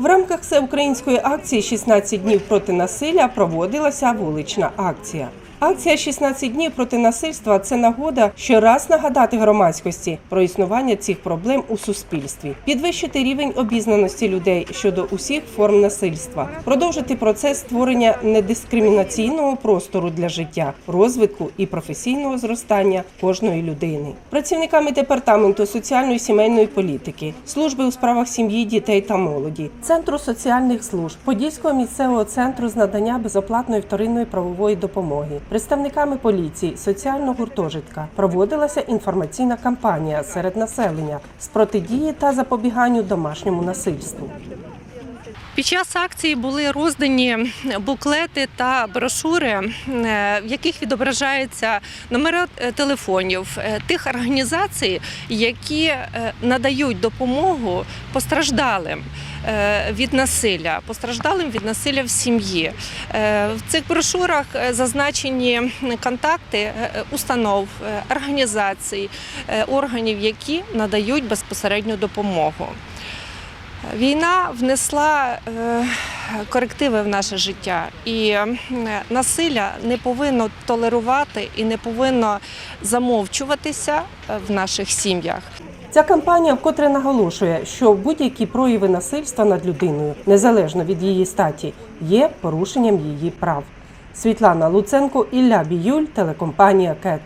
В рамках всеукраїнської акції «16 днів проти насилля проводилася вулична акція. Акція «16 днів проти насильства це нагода щораз нагадати громадськості про існування цих проблем у суспільстві, підвищити рівень обізнаності людей щодо усіх форм насильства, продовжити процес створення недискримінаційного простору для життя, розвитку і професійного зростання кожної людини. Працівниками департаменту соціальної і сімейної політики, служби у справах сім'ї, дітей та молоді, центру соціальних служб, Подільського місцевого центру з надання безоплатної вторинної правової допомоги, представниками поліції, соціального гуртожитка проводилася інформаційна кампанія серед населення з протидії та запобіганню домашньому насильству. Під час акції були роздані буклети та брошури, е, в яких відображаються номери е, телефонів е, тих організацій, які надають допомогу постраждалим. Від насилля, постраждалим від насилля в сім'ї. В цих брошурах зазначені контакти установ, організацій, органів, які надають безпосередню допомогу. Війна внесла е, корективи в наше життя, і насилля не повинно толерувати і не повинно замовчуватися е, в наших сім'ях. Ця кампанія вкотре наголошує, що будь-які прояви насильства над людиною, незалежно від її статі, є порушенням її прав. Світлана Луценко, Ілля Біюль, телекомпанія КЕТ.